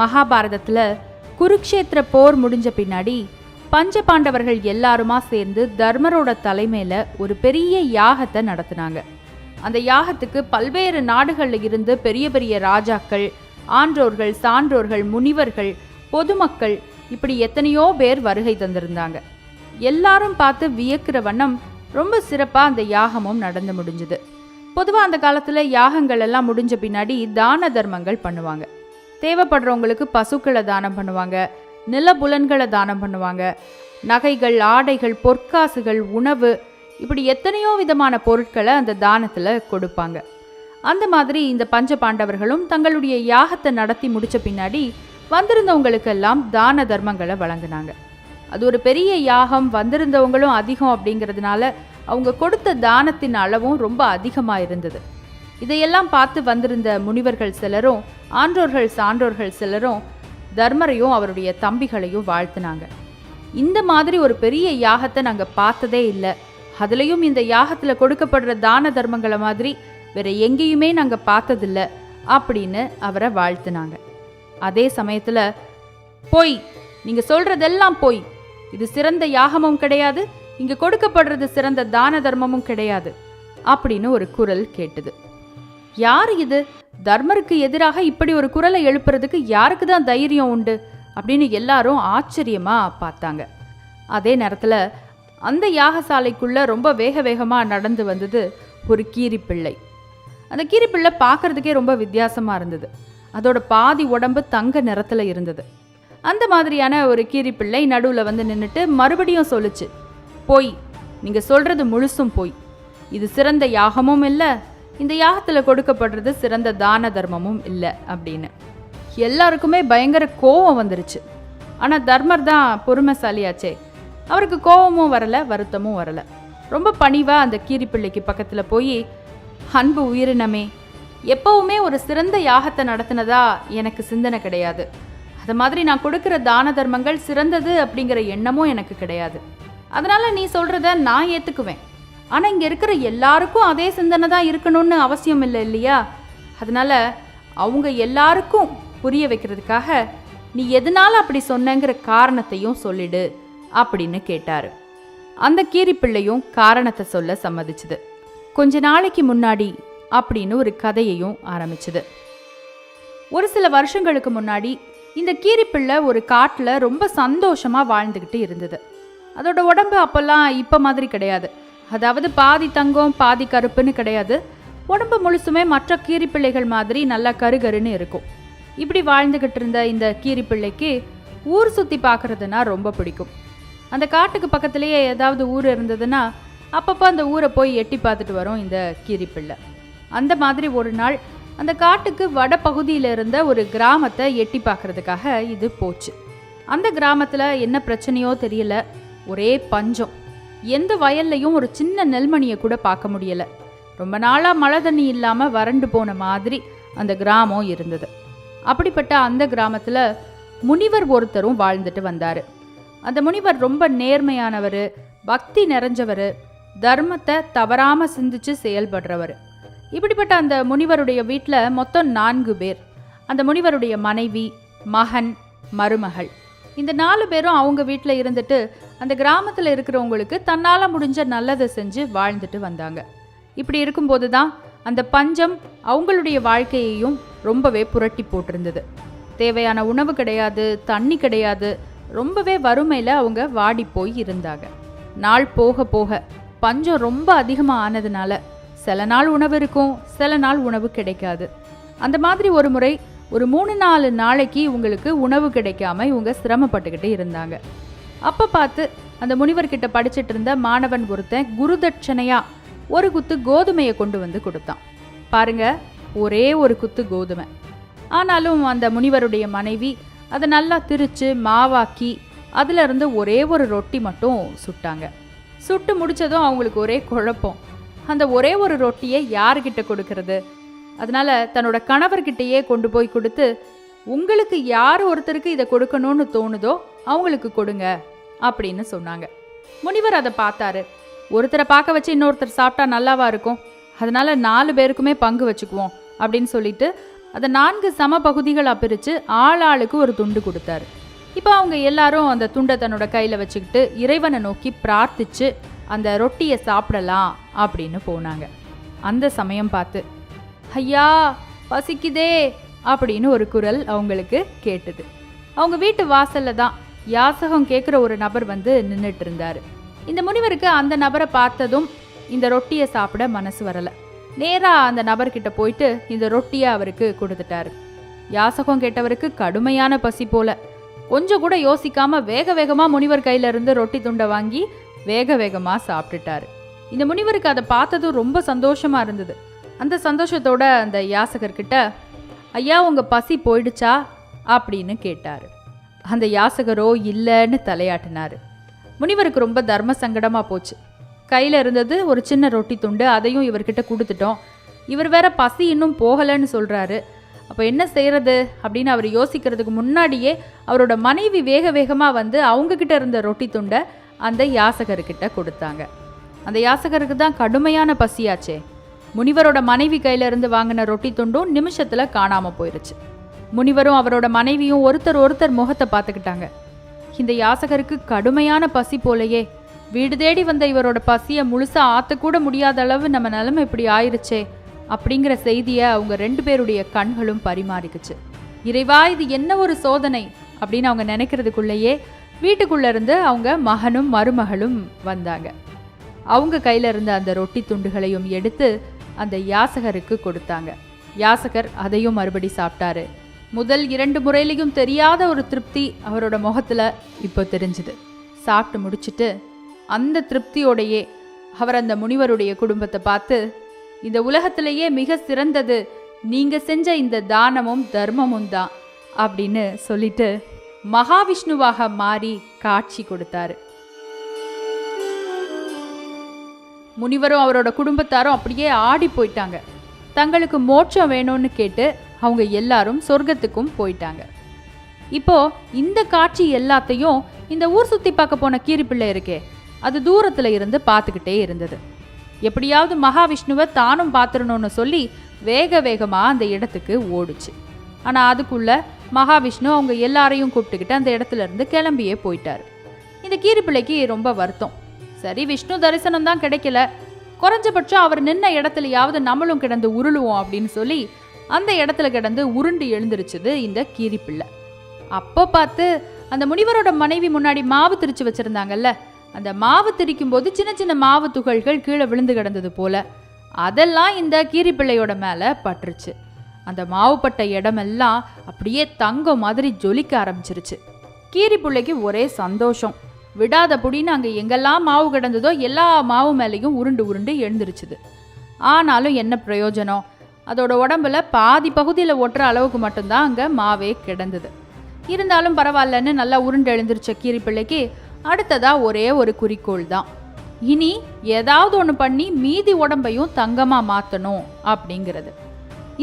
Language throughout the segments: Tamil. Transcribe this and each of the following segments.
மகாபாரதத்தில் குருக்ஷேத்திர போர் முடிஞ்ச பின்னாடி பஞ்ச பாண்டவர்கள் எல்லாருமா சேர்ந்து தர்மரோட தலைமையில் ஒரு பெரிய யாகத்தை நடத்தினாங்க. அந்த யாகத்துக்கு பல்வேறு நாடுகளில் இருந்து பெரிய பெரிய ராஜாக்கள் ஆன்றோர்கள் சான்றோர்கள் முனிவர்கள் பொதுமக்கள் இப்படி எத்தனையோ பேர் வருகை தந்திருந்தாங்க. எல்லாரும் பார்த்து வியக்கிற வண்ணம் ரொம்ப சிறப்பாக அந்த யாகமும் நடந்து முடிஞ்சுது. பொதுவாக அந்த காலத்தில் யாகங்கள் எல்லாம் முடிஞ்ச பின்னாடி தான தர்மங்கள் பண்ணுவாங்க. தேவைப்படுறவங்களுக்கு பசுக்களை தானம் பண்ணுவாங்க நிலபுலன்களை தானம் பண்ணுவாங்க. நகைகள் ஆடைகள் பொற்காசுகள் உணவு இப்படி எத்தனையோ விதமான பொருட்களை அந்த தானத்தில் கொடுப்பாங்க. அந்த மாதிரி இந்த பஞ்ச பாண்டவர்களும் தங்களுடைய யாகத்தை நடத்தி முடித்த பின்னாடி வந்திருந்தவங்களுக்கெல்லாம் தான தர்மங்களை வழங்கினாங்க. அது ஒரு பெரிய யாகம் வந்திருந்தவங்களும் அதிகம் அப்படிங்கிறதுனால அவங்க கொடுத்த தானத்தின் அளவும் ரொம்ப அதிகமாக இருந்தது. இதையெல்லாம் பார்த்து வந்திருந்த முனிவர்கள் சிலரும் ஆன்றோர்கள் சான்றோர்கள் சிலரும் தர்மரையும் அவருடைய தம்பிகளையும் வாழ்த்துனாங்க. இந்த மாதிரி ஒரு பெரிய யாகத்தை நாங்கள் பார்த்ததே இல்லை. அதுலேயும் இந்த யாகத்தில் கொடுக்கப்படுற தான தர்மங்களை மாதிரி வேற எங்கேயுமே நாங்கள் பார்த்ததில்ல அப்படின்னு அவரை வாழ்த்துனாங்க. அதே சமயத்தில் பொய் நீங்கள் சொல்றதெல்லாம் பொய். இது சிறந்த யாகமும் கிடையாது. இங்கே கொடுக்கப்படுறது சிறந்த தான தர்மமும் கிடையாது. அப்படின்னு ஒரு குரல் கேட்டது. யார் இது? தர்மருக்கு எதிராக இப்படி ஒரு குரலை எழுப்புறதுக்கு யாருக்கு தான் தைரியம் உண்டு? அப்படின்னு எல்லாரும் ஆச்சரியமா பார்த்தாங்க. அதே நேரத்தில் அந்த யாகசாலைக்குள்ள ரொம்ப வேக வேகமாக நடந்து வந்தது ஒரு கீரிப்பிள்ளை. அந்த கீரிப்பிள்ளை பார்க்கறதுக்கே ரொம்ப வித்தியாசமாக இருந்தது. அதோட பாதி உடம்பு தங்க நிறத்தில் இருந்தது. அந்த மாதிரியான ஒரு கீரிப்பிள்ளை நடுவில் வந்து நின்றுட்டு மறுபடியும் சொல்லுச்சு போய் நீங்கள் சொல்கிறது முழுசும் போய். இது சிறந்த யாகமும் இல்லை இந்த யாகத்தில் கொடுக்கப்படுறது சிறந்த தான தர்மமும் இல்லை அப்படின்னு. எல்லாருக்குமே பயங்கர கோவம் வந்துருச்சு. ஆனால் தர்மர் தான் பொறுமைசாலியாச்சே. அவருக்கு கோவமும் வரல வருத்தமும் வரலை. ரொம்ப பணிவாக அந்த கீரிப்பிள்ளைக்கு பக்கத்தில் போய் அன்பு உயிரினமே எப்பவுமே ஒரு சிறந்த யாகத்தை நடத்தினதா எனக்கு சிந்தனை கிடையாது. அது மாதிரி நான் கொடுக்குற தான தர்மங்கள் சிறந்தது அப்படிங்கிற எண்ணமும் எனக்கு கிடையாது. அதனால் நீ சொல்கிறத நான் ஏற்றுக்குவேன் ஆனால் இங்கே இருக்கிற எல்லாருக்கும் அதே சிந்தனை தான் இருக்கணும்னு அவசியம் இல்லை இல்லையா? அதனால் அவங்க எல்லாருக்கும் புரிய வைக்கிறதுக்காக நீ எதனால அப்படி சொன்னங்கிற காரணத்தையும் சொல்லிடு அப்படின்னு கேட்டார். அந்த கீரிப்பிள்ளையும் காரணத்தை சொல்ல சம்மதிச்சுது. கொஞ்ச நாளைக்கு முன்னாடி அப்படின்னு ஒரு கதையையும் ஆரம்பிச்சுது. ஒரு சில வருஷங்களுக்கு முன்னாடி இந்த கீரிப்பிள்ளை ஒரு காட்டில் ரொம்ப சந்தோஷமாக வாழ்ந்துக்கிட்டு இருந்தது. அதோட உடம்பு அப்போல்லாம் இப்போ மாதிரி கிடையாது. அதாவது பாதி தங்கம் பாதி கருப்புன்னு கிடையாது. உடம்பு முழுசுமே மற்ற கீரிப்பிள்ளைகள் மாதிரி நல்லா கருகருன்னு இருக்கும். இப்படி வாழ்ந்துக்கிட்டு இருந்த இந்த கீரிப்பிள்ளைக்கு ஊர் சுற்றி பார்க்குறதுனா ரொம்ப பிடிக்கும். அந்த காட்டுக்கு பக்கத்துலேயே ஏதாவது ஊர் இருந்ததுன்னா அப்பப்போ அந்த ஊரை போய் எட்டி பார்த்துட்டு வரும் இந்த கீரிப்பிள்ளை. அந்த மாதிரி ஒரு நாள் அந்த காட்டுக்கு வட பகுதியில் இருந்த ஒரு கிராமத்தை எட்டி பார்க்கறதுக்காக இது போச்சு. அந்த கிராமத்தில் என்ன பிரச்சனையோ தெரியல. ஒரே பஞ்சம். எந்த வயல்லையும் ஒரு சின்ன நெல்மணியை கூட பார்க்க முடியல. ரொம்ப நாளாக மழை தண்ணி இல்லாமல் வறண்டு போன மாதிரி அந்த கிராமம் இருந்தது. அப்படிப்பட்ட அந்த கிராமத்தில் முனிவர் ஒருத்தரும் வாழ்ந்துட்டு வந்தார். அந்த முனிவர் ரொம்ப நேர்மையானவர் பக்தி நிறைஞ்சவர் தர்மத்தை தவறாமல் சிந்திச்சு செயல்படுறவர். இப்படிப்பட்ட அந்த முனிவருடைய வீட்டில் மொத்தம் நான்கு பேர். அந்த முனிவருடைய மனைவி மகன் மருமகள். இந்த நாலு பேரும் அவங்க வீட்டில் இருந்துட்டு அந்த கிராமத்தில் இருக்கிறவங்களுக்கு தன்னால் முடிஞ்ச நல்லதை செஞ்சு வாழ்ந்துட்டு வந்தாங்க. இப்படி இருக்கும்போது தான் அந்த பஞ்சம் அவங்களுடைய வாழ்க்கையையும் ரொம்பவே புரட்டி போட்டிருந்தது. தேவையான உணவு கிடையாது தண்ணி கிடையாது ரொம்பவே வறுமையில் அவங்க வாடி போய் இருந்தாங்க. நாள் போக போக பஞ்சம் ரொம்ப அதிகமாக ஆனதுனால சில நாள் உணவு இருக்கும் சில நாள் உணவு கிடைக்காது. அந்த மாதிரி ஒரு முறை ஒரு மூணு நாலு நாளைக்கு இவங்களுக்கு உணவு கிடைக்காம இவங்க சிரமப்பட்டுக்கிட்டு இருந்தாங்க. அப்போ பார்த்து அந்த முனிவர்கிட்ட படிச்சுட்டு இருந்த மாணவன் ஒருத்தன் குருதட்சணையா ஒரு குத்து கோதுமையை கொண்டு வந்து கொடுத்தான். பாருங்க ஒரே ஒரு குத்து கோதுமை. ஆனாலும் அந்த முனிவருடைய மனைவி அதை நல்லா திரிச்சு மாவாக்கி அதில் இருந்து ஒரே ஒரு ரொட்டி மட்டும் சுட்டாங்க. சுட்டு முடிச்சதும் அவங்களுக்கு ஒரே குழப்பம். அந்த ஒரே ஒரு ரொட்டியை யார்கிட்ட கொடுக்கறது? அதனால தன்னோட கணவர்கிட்டயே கொண்டு போய் கொடுத்து உங்களுக்கு யார் ஒருத்தருக்கு இதை கொடுக்கணும்னு தோணுதோ அவங்களுக்கு கொடுங்க. அப்படின்னு சொன்னாங்க. முனிவர் அதை பார்த்தாரு. ஒருத்தரை பார்க்க வச்சு இன்னொருத்தர் சாப்பிட்டா நல்லாவா இருக்கும்? அதனால நாலு பேருக்குமே பங்கு வச்சுக்குவோம் அப்படின்னு சொல்லிட்டு அதை நான்கு சம பகுதிகளாக பிரித்து ஆளாளுக்கு ஒரு துண்டு கொடுத்தாரு. இப்போ அவங்க எல்லாரும் அந்த துண்டை தன்னோட கையில் வச்சுக்கிட்டு இறைவனை நோக்கி பிரார்த்திச்சு அந்த ரொட்டியை சாப்பிடலாம் அப்படின்னு போனாங்க. அந்த சமயம் பார்த்து ஐயா பசிக்குதே அப்படின்னு ஒரு குரல் அவங்களுக்கு கேட்டது. அவங்க வீட்டு வாசலில் தான் யாசகம் கேட்குற ஒரு நபர் வந்து நின்றுட்டு இருந்தார் இந்த முனிவருக்கு அந்த நபரை பார்த்ததும் இந்த ரொட்டியை சாப்பிட மனசு வரலை. நேராக அந்த நபர்கிட்ட போயிட்டு இந்த ரொட்டியை அவருக்கு கொடுத்துட்டாரு. யாசகம் கேட்டவருக்கு கடுமையான பசி போல. கொஞ்சம் கூட யோசிக்காம வேக வேகமா முனிவர் கையில இருந்து ரொட்டி துண்டை வாங்கி வேக வேகமா சாப்பிட்டுட்டாரு. இந்த முனிவருக்கு அதை பார்த்ததும் ரொம்ப சந்தோஷமா இருந்தது. அந்த சந்தோஷத்தோட அந்த யாசகர்கிட்ட ஐயா உங்க பசி போயிடுச்சா? அப்படின்னு கேட்டாரு. அந்த யாசகரோ இல்லைன்னு தலையாட்டினார். முனிவருக்கு ரொம்ப தர்ம சங்கடமாக போச்சு. கையில் இருந்தது ஒரு சின்ன ரொட்டி துண்டு அதையும் இவர்கிட்ட கொடுத்துட்டோம். இவர் வேற பசி இன்னும் போகலைன்னு சொல்கிறாரு அப்போ என்ன செய்கிறது அப்படின்னு அவர் யோசிக்கிறதுக்கு முன்னாடியே அவரோட மனைவி வேக வேகமாக வந்து அவங்கக்கிட்ட இருந்த ரொட்டி துண்டை அந்த யாசகர்கிட்ட கொடுத்தாங்க. அந்த யாசகருக்கு தான் கடுமையான பசியாச்சே. முனிவரோட மனைவி கையிலிருந்து வாங்கின ரொட்டி துண்டும் நிமிஷத்தில் காணாமல் போயிருச்சு. முனிவரும் அவரோட மனைவியும் ஒருத்தர் ஒருத்தர் முகத்தை பார்த்துக்கிட்டாங்க. இந்த யாசகருக்கு கடுமையான பசி போலயே. வீடு தேடி வந்த இவரோட பசியை முழுசா ஆத்தக்கூட முடியாத அளவு நம்ம நிலைமை இப்படி ஆயிருச்சே அப்படிங்கிற செய்தியை அவங்க ரெண்டு பேருடைய கண்களும் பரிமாறிக்குச்சு. இறைவா இது என்ன ஒரு சோதனை? அப்படின்னு அவங்க நினைக்கிறதுக்குள்ளேயே வீட்டுக்குள்ள இருந்து அவங்க மகனும் மருமகளும் வந்தாங்க. அவங்க கையில இருந்த அந்த ரொட்டி துண்டுகளையும் எடுத்து அந்த யாசகருக்கு கொடுத்தாங்க. யாசகர் அதையும் மறுபடி சாப்பிட்டாரு. முதல் இரண்டு முறையிலையும் தெரியாத ஒரு திருப்தி அவரோட முகத்தில் இப்போ தெரிஞ்சுது. சாப்பிட்டு முடிச்சிட்டு அந்த திருப்தியோடையே அவர் அந்த முனிவருடைய குடும்பத்தை பார்த்து இந்த உலகத்திலேயே மிக சிறந்தது. நீங்கள் செஞ்ச இந்த தானமும் தர்மமும் தான் அப்படின்னு சொல்லிட்டு மகாவிஷ்ணுவாக மாறி காட்சி கொடுத்தாரு. முனிவரும் அவரோட குடும்பத்தாரும் அப்படியே ஆடி போயிட்டாங்க. தங்களுக்கு மோட்சம் வேணும்னு கேட்டு அவங்க எல்லாரும் சொர்க்கத்துக்கும் போயிட்டாங்க. இப்போ இந்த காட்சி எல்லாத்தையும் இந்த ஊர் சுத்தி பார்க்க போன கீரிப்பிள்ளை இருக்கே அது தூரத்துல இருந்து பார்த்துக்கிட்டே இருந்தது. எப்படியாவது மகாவிஷ்ணுவை தானும் பார்த்துடணும்னு சொல்லி வேக வேகமாக அந்த இடத்துக்கு ஓடுச்சு. ஆனால் அதுக்குள்ள மகாவிஷ்ணு அவங்க எல்லாரையும் கூப்பிட்டுக்கிட்டு அந்த இடத்துல இருந்து கிளம்பியே போயிட்டார். இந்த கீரிப்பிள்ளைக்கு ரொம்ப வருத்தம். சரி விஷ்ணு தரிசனம் தான் கிடைக்கல. குறைஞ்சபட்சம் அவர் நின்ன இடத்துலயாவது நம்மளும் கிடந்து உருளுவோம் அப்படின்னு சொல்லி அந்த இடத்துல கிடந்து உருண்டு எழுந்திருச்சுது இந்த கீரிப்பிள்ளை அப்போ பார்த்து அந்த முனிவரோட மனைவி முன்னாடி மாவு திரிச்சு வச்சிருந்தாங்கல்ல அந்த மாவு திரிக்கும் போது சின்ன சின்ன மாவு துகள்கள் கீழே விழுந்து கிடந்தது போல. அதெல்லாம் இந்த கீரிப்பிள்ளையோட மேலே பட்டுருச்சு. அந்த மாவுப்பட்ட இடமெல்லாம் அப்படியே தங்கம் மாதிரி ஜொலிக்க ஆரம்பிச்சிருச்சு. கீரிப்பிள்ளைக்கு ஒரே சந்தோஷம். விடாத புடின்னு அங்கே எங்கெல்லாம் மாவு கிடந்ததோ எல்லா மாவு மேலேயும் உருண்டு உருண்டு எழுந்திருச்சுது. ஆனாலும் என்ன பிரயோஜனம்? அதோட உடம்புல பாதி பகுதியில் ஒட்டுற அளவுக்கு மட்டும்தான் அங்கே மாவே கிடந்தது. இருந்தாலும் பரவாயில்லன்னு நல்லா உருண்டு எழுந்திருச்ச கீரிப்பிள்ளைக்கு அடுத்ததா ஒரே ஒரு குறிக்கோள் தான். இனி ஏதாவது ஒன்று பண்ணி மீதி உடம்பையும் தங்கமாக மாற்றணும் அப்படிங்கிறது.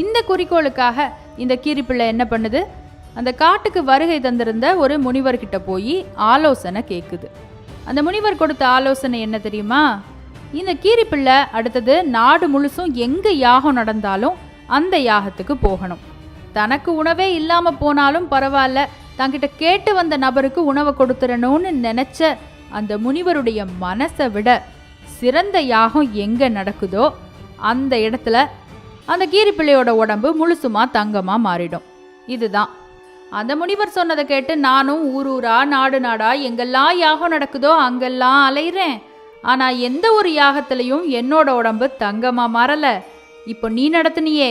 இந்த குறிக்கோளுக்காக இந்த கீரிப்பிள்ளை என்ன பண்ணுது? அந்த காட்டுக்கு வருகை தந்திருந்த ஒரு முனிவர்கிட்ட போய் ஆலோசனை கேட்குது அந்த முனிவர் கொடுத்த ஆலோசனை என்ன தெரியுமா? இந்த கீரிப்பிள்ளை அடுத்தது நாடு முழுசும் எங்கே யாகம் நடந்தாலும் அந்த யாகத்துக்கு போகணும். தனக்கு உணவே இல்லாமல் போனாலும் பரவாயில்ல. தங்கிட்ட கேட்டு வந்த நபருக்கு உணவை கொடுத்துடணும்னு நினச்ச அந்த முனிவருடைய மனசை விட சிறந்த யாகம் எங்கே நடக்குதோ அந்த இடத்துல அந்த கீரிப்பிள்ளையோட உடம்பு முழுசுமா தங்கமாக மாறிடும். இதுதான். அந்த முனிவர் சொன்னதை கேட்டு நானும் ஊர் ஊரா நாடு நாடா எங்கெல்லாம் யாகம் நடக்குதோ அங்கெல்லாம் அலையிறேன். ஆனால் எந்த ஒரு யாகத்திலையும் என்னோட உடம்பு தங்கமாக மாறலை. இப்போ நீ நடத்துனியே.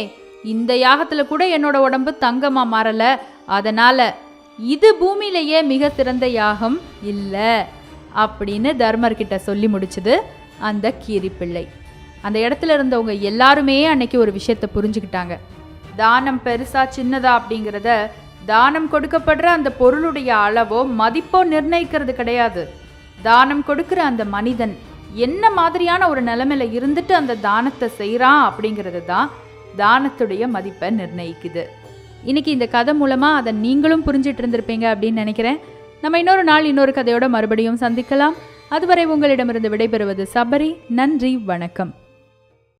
இந்த யாகத்தில் கூட என்னோட உடம்பு தங்கமாக மாறலை. அதனால் இது பூமியிலேயே மிக சிறந்த யாகம் இல்லை அப்படின்னு தர்மர்கிட்ட சொல்லி முடிச்சது அந்த கீரிப்பிள்ளை. அந்த இடத்துல இருந்தவங்க எல்லாருமே அன்னைக்கு ஒரு விஷயத்தை புரிஞ்சுக்கிட்டாங்க. தானம் பெருசா சின்னதா அப்படிங்கிறத தானம் கொடுக்கப்படுற அந்த பொருளுடைய அளவோ மதிப்போ நிர்ணயிக்கிறது கிடையாது. தானம் கொடுக்கிற அந்த மனிதன் என்ன மாதிரியான ஒரு நிலைமையில இருந்துட்டு அந்த தானத்தை செய்கிறான் அப்படிங்கிறது தான் தானத்துடைய மதிப்பை நிர்ணயிக்குது. இன்னைக்கு இந்த கதை மூலமா அதை நீங்களும் புரிஞ்சிட்டு இருந்திருப்பீங்க அப்படின்னு நினைக்கிறேன். நம்ம இன்னொரு நாள் இன்னொரு கதையோட மறுபடியும் சந்திக்கலாம். அதுவரை உங்களிடமிருந்து விடைபெறுவது சபரி. நன்றி வணக்கம்.